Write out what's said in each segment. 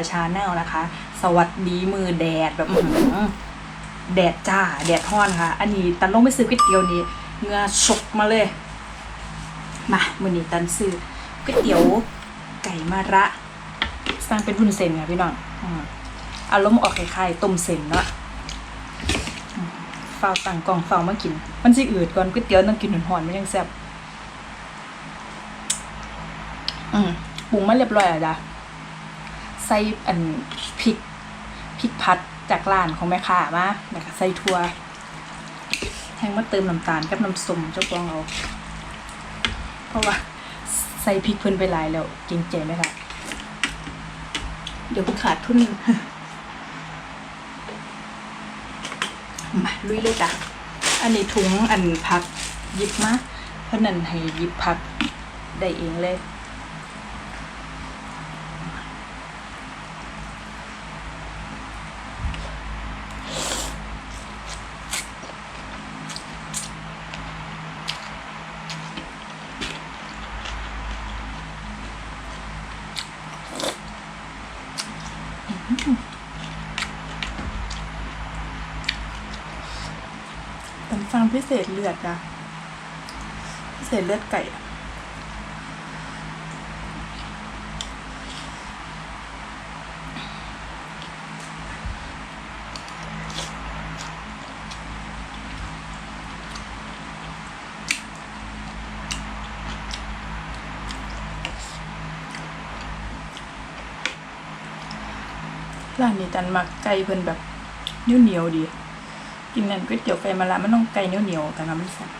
ายชาแนลนะคะ สวัสดีมือแดดแบบอื้อหือแดดจ้า แดดฮ้อนค่ะ อันนี้ตันลงไปซื้อก๋วยเตี๋ยวนี้เงือชกมาเลย มามือนี้ตันซื้อก๋วยเตี๋ยวไก่มะระสร้างเป็นหุ่นเซนค่ะพี่น้องอารมณ์ออกคล้ายๆต้มเซนเนาะฝ้าตั้งกล่องฝ้ามากิน มันสิอืดก่อนก๋วยเตี๋ยวต้องกินหอนๆมันยังแซ่บอืมปรุงมาเรียบร้อยแล้วจ้ะ ใส่อันพริกพริกพัดจากร้านของแม่ค้ามาแล้วก็ใส่ถั่วแห้งมาเติมน้ำตาลกับน้ำส้มเจ้าของเอา เพราะว่าใส่พริกเพิ่นไปหลายแล้วเกรงใจไหมคะเดี๋ยวคุณขาดทุนมาลุยเลยจ้ะอันนี้ถุงอันพักยิบมาเพราะนั้นให้ยิบพักได้เองเลย ผมฟัง พิเศษเลือดนะพิเศษเลือดไก่อะร้านนี้จันมักไก่เพิ่นแบบเหนียวเหนียวๆดี กินนั่นก๋วยเตี๋ยวไก่มะระมันต้องไก่เหนียวๆแต่น้ำมันแซ่บ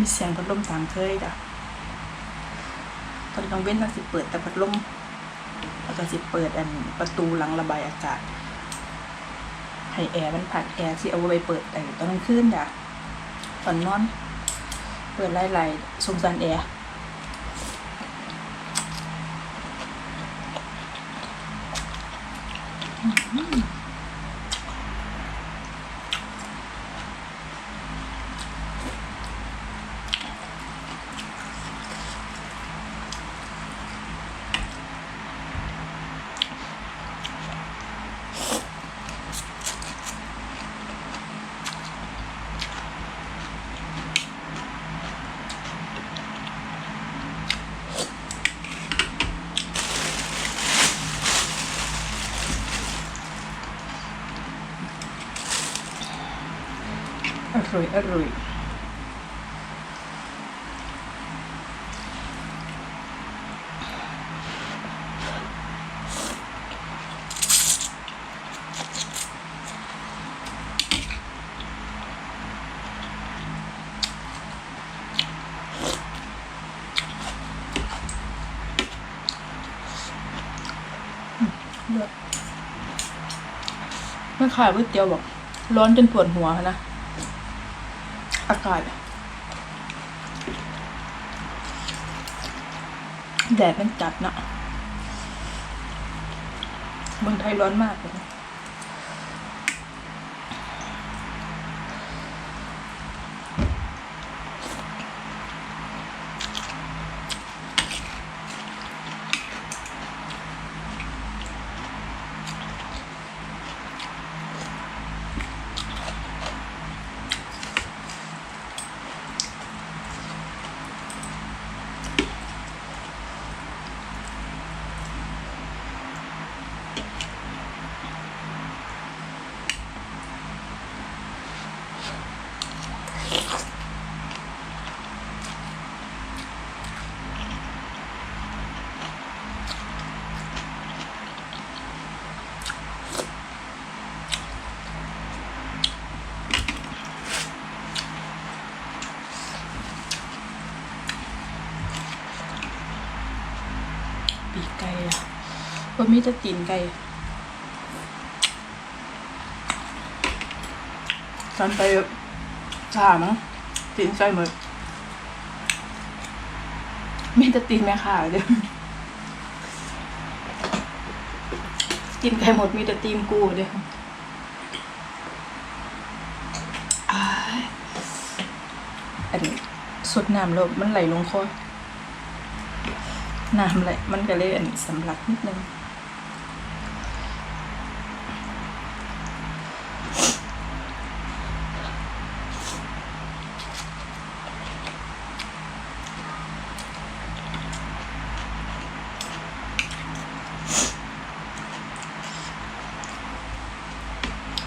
มีเสียงพัดลมตามเคยจ้ะตอนกลางเว้นมันสิเปิดแต่พัดลมแล้วก็สิเปิดอันประตูหลังระบายอากาศ ให้แอร์มันผัดแอร์สิเอาไว้เปิดแต่ตอนกลางคืนจ้ะตอนนอน เปิดไล่ๆสงสารแอร์ ร่อยอร่อยเลือขายก๋วยเตี๋ยวบอกร้อนจนปวดหัวนะ อากาศแดดมันจัดนะเมืองไทยร้อนมากเลย มีแต่ตีนไก่ตอนไปถามงตีนไก่หมดมีแต่ตีนแม่ค้าเดียวกินไก่หมดมีแต่ตีมกูเด้ออ้ายอันนี้สดน้ำแล้วมันไหลลงคอน้ำไหลมันก็เลยอันสำลักนิดนึง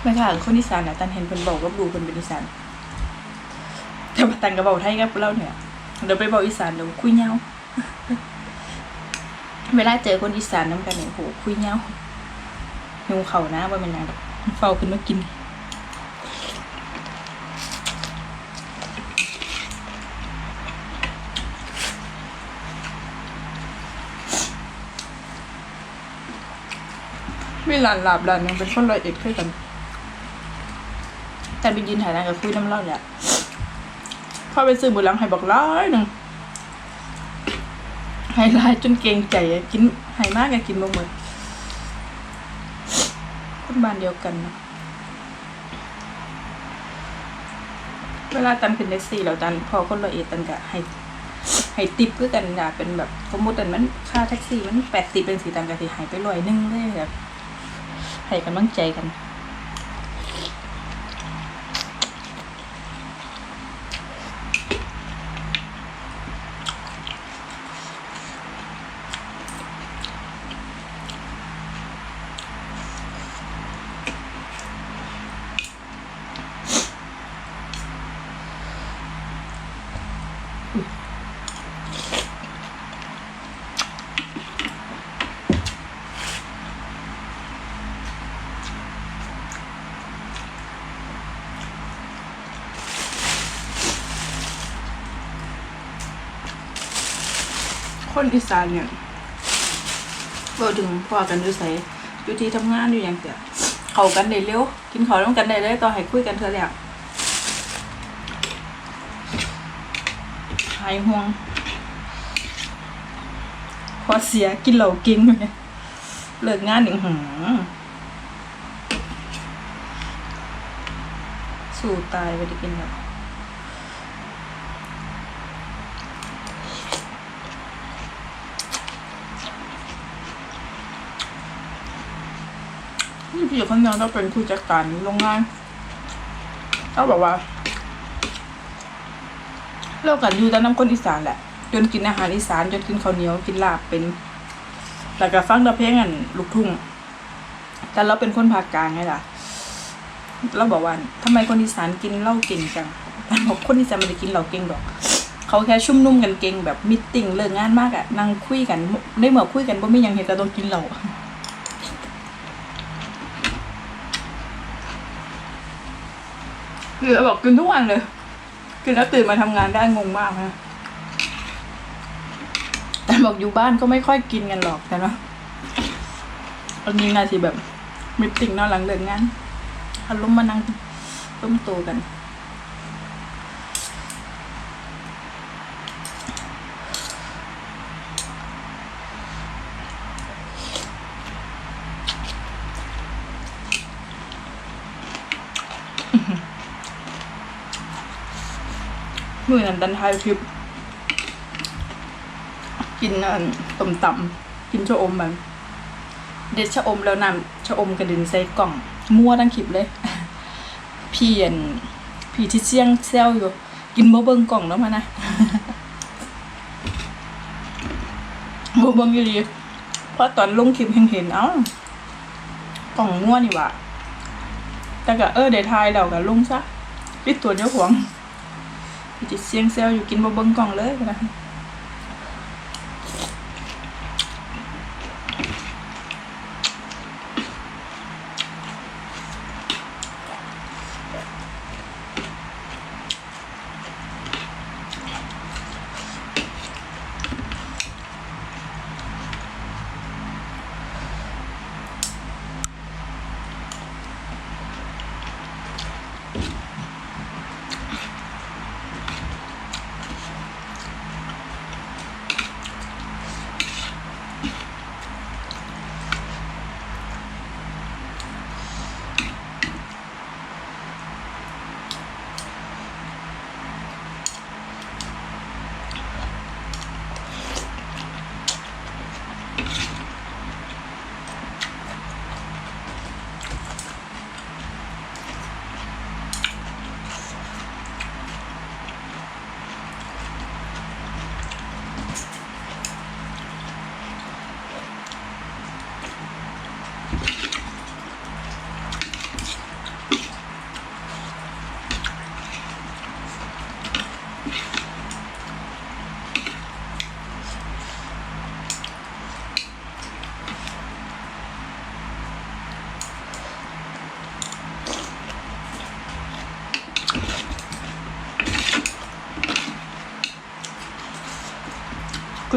ไม่ค่ะคนอีสานน่ะตันเห็นเพิ่นบอกกับดูเพิ่นเป็นอีสานแต่ว่าตันก็บอกไทยกับเราเนี่ยเดี๋ยวไปบอกอีสานเดี๋ยวคุยเงาเวลาเจอคนอีสานน้ำกันเนี่ยโหคุยเงาหิวเขานะว่าเป็นยังเฝ้าขึ้นมากินมีหลานหลาบหลานหนึงเป็นคนรอยเอ็ดเคยกัน แต่ไปยืนถ่ายร้านกับคุยน้ำเล่าเนี่ยเขาไปซื้อบุหลังให้บอกร้อยหนึ่งให้ร้ายจนเกรงใจกินให้มากก็กินบ่หมดคนบ้านเดียวกันเนะเวลาตันขึ้นแท็กซี่แล้วตันพอคนละเอียดตันก็ให้ให้ติปคือกันนะเป็นแบบสมมติตันมันค่าแท็กซี่มันแปดสิบเป็นสีตันก็สิให้ไปร้อยนึ่งเลยแบบให้กำลังใจกัน คนอีสานเนี่ยเบาถึงพอกันอยู่ใส่อยู่ที่ทำงานอยู่อย่างเดียวเขากันได้เร็ว กินข้าวร่วมกันได้เลยต่อให้คุยกันเธอแล้วหายห่วงพอเสียกินเหล่ากินเลยเลิกงานหนึ่งหือสู้ตายไปได้กินแล้ว นี่พี่คนยังต้องเป็นผู้จัดการโรงงานเขาบอกว่าเรากันอยู่แต่น้ำคนอีสานแหละ จนกินอาหารอีสานจนกินข้าวเหนียวกินลาบเป็นแล้วก็ฟังแต่เพลงอันลูกทุ่งแต่เราเป็นคนภาคกลางไงล่ะเราบอกว่าทำไมคนอีสานกินเหล้าเก่งจังบอกคนอีสานไม่ได้กินเหล้าเก่งดอก เขาแค่ชุ่มนุ่มกันเก่งแบบมิตติ้งเลิกงานมากอะนั่งคุยกันได้เหมือคุยกันว่าไม่ยังเห็นก็ต้องกินเหล้า คือบอกกินทุกวันเลย กินแล้วตื่นมาทำงานได้งงมากนะแต่บอกอยู่บ้านก็ไม่ค่อยกินกันหรอกแต่ว่าอันนี้นาทีแบบมิตติ้งนอนหลังเลิกงานอารมณ์มานั่งต้มโตกัน มือนั้นดันทายคลิปกินอันต้มตำกินชะอมมันเด็ดชะอมแล้วนำชะอมกระดึนใส่กล่อง มั่วทั้งคลิปเลย เพี่อันพี่ที่เชียงเซลอยู่ กินบ่เบิ่งกล่องแล้วมานะบ่เบิ่งอยู่ดีเพราะตอนลงคลิปเห็นเห็นเอ้ากล่องมั่วนี่ว่าแต่ก็เออได้ทายแล้วก็ลงซะปิดตัวเจ้าของ จิตเสียงเซลอยู่กินบ่เบิ่งกล่องเลยนะคุ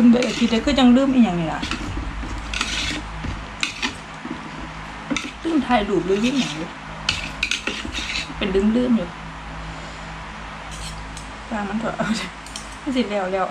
ณเบอาทิตย์ก็ยังลืมอีกอย่างนี่ล่ะลืมถ่ายรูปหรือลืมอย่างอยู่เป็นลืมลืมๆอยู่ตามันเถอะเอาสิไม่สิแล้วแล้ว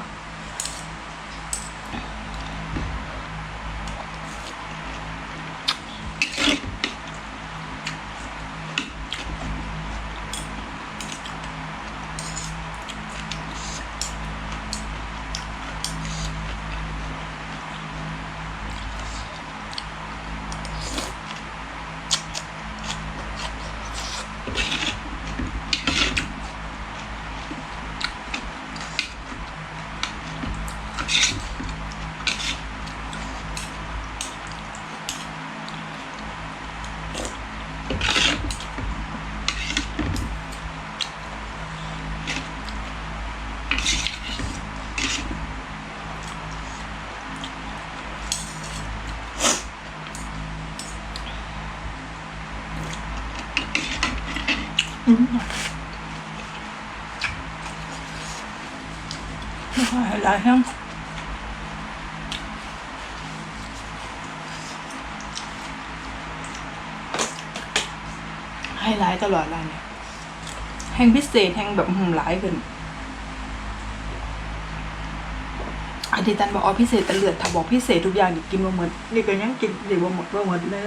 ไฮไลท์ตลอดเลยแห่งพิเศษแห่งแบบหืมหลายขึ้นอาทิตย์ตันบอกอ๋อพิเศษแต่เลือดถ้าบอกพิเศษทุกอย่างนี่กินมาหมดนี่ก็ยังกินดีว่าหมดว่าหมดเลย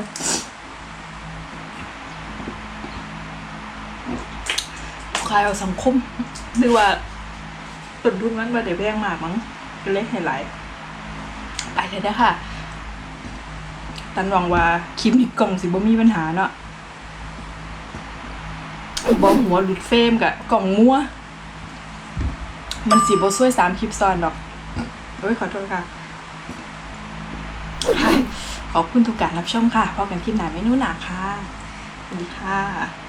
คลายเอาสังคมหรือว่าต้นทุนมันมาได้แพงมากมั้งก็เลยให้หลายไปเลยนะค่ะ ตันหวังว่าคลิปนี้กล่องสิบ่มีปัญหาเนาะ บอหัวหลุดเฟรมกะกล่องมัว มันสีบ่ช่วยสามคลิปซ้อนดอกโอ้ยขอโทษค่ะค่ะ ขอบคุณทุกการรับชมค่ะพบกันคลิปหน้าเมนูหนาค่ะสวัสดีค่ะ